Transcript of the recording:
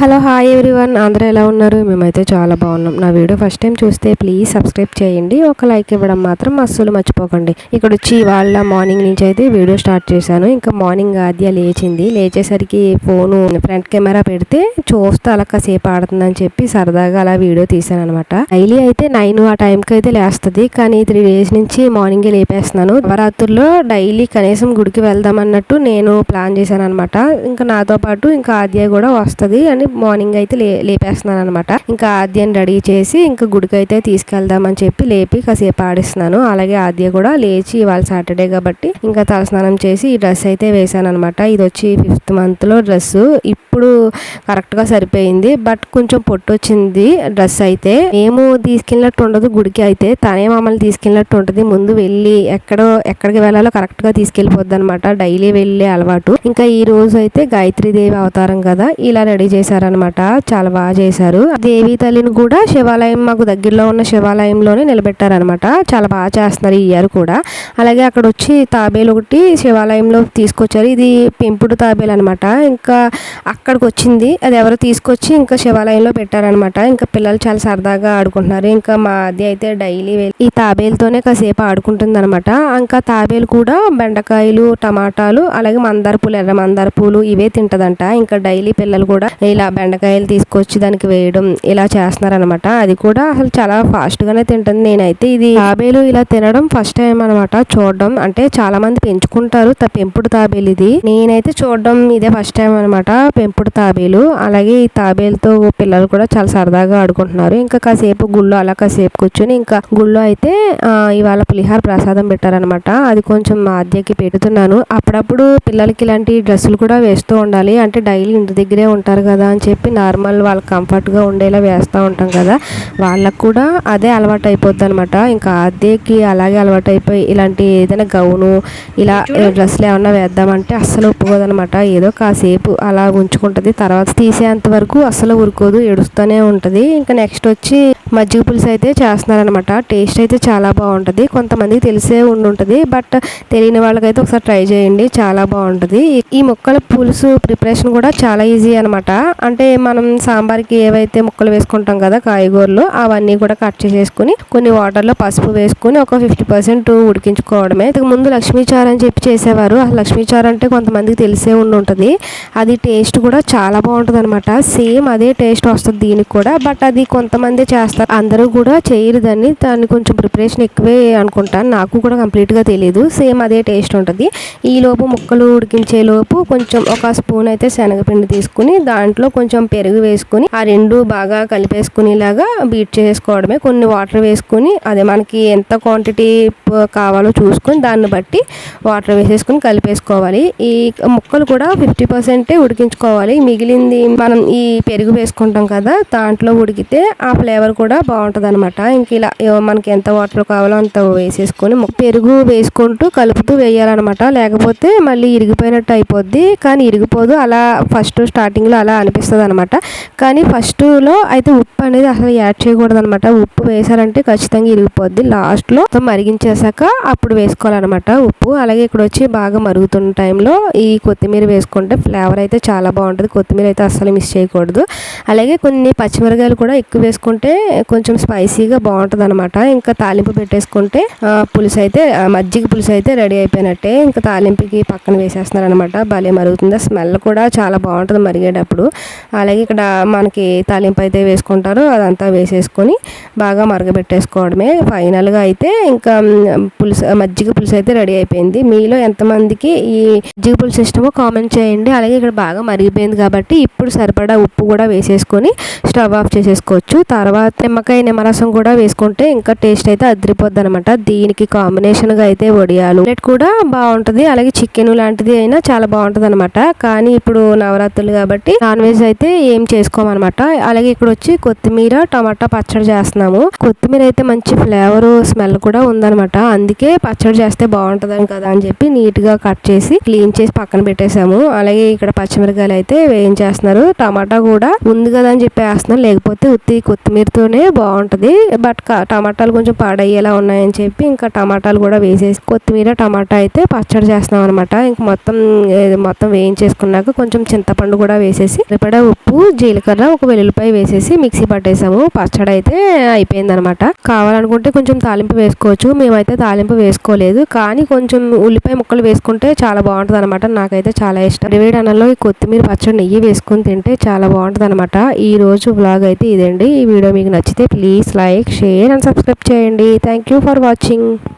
Hello hi everyone. అందరూ ఎలా ఉన్నారు? మేమైతే చాలా బాగున్నాం. నా వీడియో ఫస్ట్ టైం చూస్తే ప్లీజ్ సబ్స్క్రైబ్ చేయండి. ఒక లైక్ ఇవ్వడం మాత్రం అస్సలు మర్చిపోకండి. ఇక్కడ వచ్చి వాళ్ళ మార్నింగ్ నుంచి అయితే వీడియో స్టార్ట్ చేశాను. ఇంకా మార్నింగ్ ఆద్య లేచింది. లేచేసరికి ఫోను ఫ్రంట్ కెమెరా పెడితే చూస్తే అలా కాసేపు ఆడుతుందని చెప్పి సరదాగా అలా వీడియో తీసాను అనమాట డైలీ అయితే నైన్ ఆ టైంకి అయితే లేస్తుంది. కానీ త్రీ డేస్ నుంచి మార్నింగే లేపేస్తున్నాను. నవరాత్రుల్లో డైలీ కనీసం గుడికి వెళ్దాం అన్నట్టు నేను ప్లాన్ చేశాను అనమాట ఇంకా నాతో పాటు ఇంకా ఆద్య కూడా వస్తుంది అని మార్నింగ్ అయితే లే లేపేస్తున్నాను అనమాట ఇంకా ఆద్యని రెడీ చేసి ఇంకా గుడికి అయితే తీసుకెళ్దామని చెప్పి లేపి కాసేపు ఆడిస్తున్నాను. అలాగే ఆద్య కూడా లేచి ఇవాళ సాటర్డే కాబట్టి ఇంకా తలస్నానం చేసి ఈ డ్రెస్ అయితే వేసాను అనమాట ఇది వచ్చి ఫిఫ్త్ మంత్లో డ్రెస్ ఇప్పుడు కరెక్ట్గా సరిపోయింది. బట్ కొంచెం పొట్టు వచ్చింది డ్రెస్ అయితే. మేము తీసుకెళ్ళినట్టు ఉండదు గుడికి అయితే. తనే మమ్మల్ని తీసుకెళ్ళినట్టు ఉంటుంది. ముందు వెళ్ళి ఎక్కడో ఎక్కడికి వెళ్ళాలో కరెక్ట్గా తీసుకెళ్ళిపోద్ది అనమాట డైలీ వెళ్ళే అలవాటు. ఇంకా ఈ రోజు అయితే దేవి అవతారం కదా ఇలా రెడీ చేశారనమాట చాలా బాగా చేశారు. దేవి తల్లిని కూడా శివాలయం మాకు దగ్గరలో ఉన్న శివాలయంలోనే నిలబెట్టారనమాట చాలా బాగా చేస్తున్నారు ఈ ఇయర్ కూడా. అలాగే అక్కడ వచ్చి తాబేలు ఒకటి శివాలయంలో తీసుకొచ్చారు. ఇది పెంపుడు తాబేలు అనమాట ఇంకా అక్కడికి వచ్చింది అది ఎవరు తీసుకొచ్చి ఇంకా శివాలయంలో పెట్టారనమాట ఇంకా పిల్లలు చాలా సరదాగా ఆడుకుంటున్నారు. ఇంకా మా అది అయితే డైలీ ఈ తాబేలుతోనే కాసేపు ఆడుకుంటుంది అనమాట ఇంకా తాబేలు కూడా బెండకాయలు టమాటాలు అలాగే మందార పూలు ఎర్ర మందార పూలు ఇవే తింటదంట. ఇంకా డైలీ పిల్లలు కూడా ఇలా బెండకాయలు తీసుకొచ్చి దానికి వేయడం ఇలా చేస్తున్నారనమాట అది కూడా అసలు చాలా ఫాస్ట్గానే తింటుంది. నేనైతే ఇది తాబేలు ఇలా తినడం ఫస్ట్ టైం అనమాట చూడడం అంటే చాలా మంది పెంచుకుంటారు. పెంపుడు తాబేలు ఇది. నేనైతే చూడడం ఇదే ఫస్ట్ టైం అనమాట పెంపుడు తాబేలు. అలాగే ఈ తాబేలుతో పిల్లలు కూడా చాలా సరదాగా ఆడుకుంటున్నారు. ఇంకా కాసేపు గుళ్ళో అలా కాసేపు కూర్చొని ఇంకా గుళ్ళో అయితే ఇవాళ పులిహార ప్రసాదం పెట్టారనమాట అది కొంచెం మాధ్యకి పెడుతున్నాను. అప్పుడప్పుడు పిల్లలకి ఇలాంటి డ్రెస్సులు కూడా వేస్తూ ఉండాలి. అంటే డైలీ ఇంటి దగ్గరే ఉంటారు కదా అని చెప్పి నార్మల్ వాళ్ళకి కంఫర్ట్గా ఉండేలా వేస్తూ ఉంటాం కదా వాళ్ళకు కూడా అదే అలవాటు అయిపోద్ది అనమాట ఇంకా అదేకి అలాగే అలవాటు అయిపోయి ఇలాంటి ఏదైనా గౌను ఇలా డ్రెస్సులు ఏమన్నా వేద్దామంటే అస్సలు ఒప్పుకోదనమాట ఏదో కాసేపు అలా ఉంచుకుంటుంది తర్వాత తీసేంత వరకు అస్సలు ఊరుకోదు ఏడుస్తూనే ఉంటుంది. ఇంకా నెక్స్ట్ వచ్చి మజ్జిగ పులుసు అయితే చేస్తున్నారనమాట టేస్ట్ అయితే చాలా బాగుంటుంది. కొంతమందికి తెలిసే ఉండుంటుంది బట్ తెలియని వాళ్ళకైతే ఒకసారి ట్రై చేయండి చాలా బాగుంటుంది. ఈ ముక్కల పులుసు ప్రిపరేషన్ కూడా చాలా ఈజీ అనమాట అంటే మనం సాంబార్కి ఏవైతే ముక్కలు వేసుకుంటాం కదా కాయగూరలు అవన్నీ కూడా కట్ చేసేసుకుని కొన్ని వాటర్లో పసుపు వేసుకుని ఒక ఫిఫ్టీ పర్సెంట్ ఉడికించుకోవడమే. ఇంతకు ముందు లక్ష్మీచారు అని చెప్పి చేసేవారు. ఆ లక్ష్మీచారు అంటే కొంతమందికి తెలిసే ఉండి ఉంటుంది. అది టేస్ట్ కూడా చాలా బాగుంటుంది అనమాట సేమ్ అదే టేస్ట్ వస్తుంది దీనికి కూడా. బట్ అది కొంతమంది చేస్తారు. అందరూ కూడా చేయరు దాన్ని దాన్ని కొంచెం ప్రిపరేషన్ ఎక్కువే అనుకుంటాను. నాకు కూడా కంప్లీట్గా తెలియదు సేమ్ అదే టేస్ట్ ఉంటుంది. ఈ లోపు ముక్కలు ఉడికించే లోపు కొంచెం ఒక స్పూన్ అయితే శనగపిండి తీసుకుని దాంట్లో కొంచెం పెరుగు వేసుకుని ఆ రెండు బాగా కలిపేసుకునేలాగా బీట్ చేసుకోవడమే. కొన్ని వాటర్ వేసుకుని అదే మనకి ఎంత క్వాంటిటీ కావాలో చూసుకొని దాన్ని బట్టి వాటర్ వేసేసుకుని కలిపేసుకోవాలి. ఈ ముక్కలు కూడా ఫిఫ్టీ పర్సెంటే ఉడికించుకోవాలి. మిగిలింది మనం ఈ పెరుగు వేసుకుంటాం కదా దాంట్లో ఉడికితే ఆ ఫ్లేవర్ కూడా బాగుంటుంది అనమాట ఇంక ఇలా మనకి ఎంత వాటర్ కావాలో అంత వేసేసుకొని పెరుగు వేసుకుంటూ కలుపుతూ వేయాలన్నమాట. లేకపోతే మళ్ళీ ఇరిగిపోయినట్టు అయిపోద్ది. కానీ ఇరిగిపోదు. అలా ఫస్ట్ స్టార్టింగ్లో అలా అనిపిస్తుంది అనమాట కానీ ఫస్ట్లో అయితే ఉప్పు అనేది అసలు యాడ్ చేయకూడదు అనమాట ఉప్పు వేసారంటే ఖచ్చితంగా ఇరిగిపోద్ది. లాస్ట్లో మరిగించేసాక అప్పుడు వేసుకోవాలన్నమాట ఉప్పు. అలాగే ఇక్కడ వచ్చి బాగా మరుగుతున్న టైంలో ఈ కొత్తిమీర వేసుకుంటే ఫ్లేవర్ అయితే చాలా బాగుంటుంది. కొత్తిమీర అయితే అస్సలు మిస్ చేయకూడదు. అలాగే కొన్ని పచ్చిమిరకాయలు కూడా ఎక్కువ వేసుకుంటే కొంచెం స్పైసీగా బాగుంటుంది అనమాట ఇంకా తాలింపు పెట్టేసుకుంటే పులుసు అయితే మజ్జిగ పులుసు అయితే రెడీ అయిపోయినట్టే ఇంకా తాలింపుకి పక్కన వేసేస్తున్నారు అనమాట భలే మరుగుతుంది? స్మెల్ కూడా చాలా బాగుంటుంది మరిగేటప్పుడు. అలాగే ఇక్కడ మనకి తాలింపు అయితే వేసుకుంటారు. అదంతా వేసేసుకొని బాగా మరగబెట్టేసుకోవడమే. ఫైనల్గా అయితే ఇంకా పులుసు మజ్జిగ పులుసు అయితే రెడీ అయిపోయింది. మీలో ఎంతమందికి ఈ మజ్జిగ పులుసు ఇష్టమో కామెంట్ చేయండి. అలాగే ఇక్కడ బాగా మరిగిపోయింది కాబట్టి ఇప్పుడు సరిపడా ఉప్పు కూడా వేసేసుకొని స్టవ్ ఆఫ్ చేసేసుకోవచ్చు. తర్వాత నిమ్మకాయ నిమ్మరసం కూడా వేసుకుంటే ఇంకా టేస్ట్ అయితే అదిరిపోద్ది అనమాట దీనికి కాంబినేషన్గా అయితే వడియాలు. కూడా బాగుంటుంది. అలాగే చికెన్ లాంటిది అయినా చాలా బాగుంటుంది అనమాట కానీ ఇప్పుడు నవరాత్రులు కాబట్టి నాన్ వెజ్ అయితే ఏం చేసుకోమన్నమాట. అలాగే ఇక్కడ వచ్చి కొత్తిమీర టమాటా పచ్చడి చేస్తున్నాము. కొత్తిమీర అయితే మంచి ఫ్లేవర్ స్మెల్ కూడా ఉందనమాట అందుకే పచ్చడి చేస్తే బాగుంటుందని కదా అని చెప్పి నీట్గా కట్ చేసి క్లీన్ చేసి పక్కన పెట్టేశాము. అలాగే ఇక్కడ పచ్చిమిరకాయలు అయితే వేయించేస్తున్నారు. టమాటా కూడా ఉంది కదా అని చెప్పి వేస్తున్నాం లేకపోతే ఉత్తి కొత్తిమీరతోనే బాగుంటది. బట్ టమాటాలు కొంచెం పాడయ్యేలా ఉన్నాయని చెప్పి ఇంకా టమాటాలు కూడా వేసేసి కొత్తిమీర టమాటా అయితే పచ్చడి చేస్తున్నాం అనమాట ఇంక మొత్తం మొత్తం వేయించేసుకున్నాక కొంచెం చింతపండు కూడా వేసేసి రేపటి సరిపడా ఉప్పు జీలకర్ర ఒక వెల్లుల్లిపాయ వేసేసి మిక్సీ పట్టేసాము. పచ్చడి అయితే అయిపోయింది అనమాట కావాలనుకుంటే కొంచెం తాలింపు వేసుకోవచ్చు. మేమైతే తాలింపు వేసుకోలేదు. కానీ కొంచెం ఉల్లిపాయ ముక్కలు వేసుకుంటే చాలా బాగుంటుంది అనమాట నాకైతే చాలా ఇష్టం. వేడి అన్నంలో ఈ కొత్తిమీర పచ్చడి నెయ్యి వేసుకుని తింటే చాలా బాగుంటుంది అనమాట ఈ రోజు బ్లాగ్ అయితే ఇదండి. ఈ వీడియో మీకు నచ్చితే please like share and subscribe చేయండి. Thank you for watching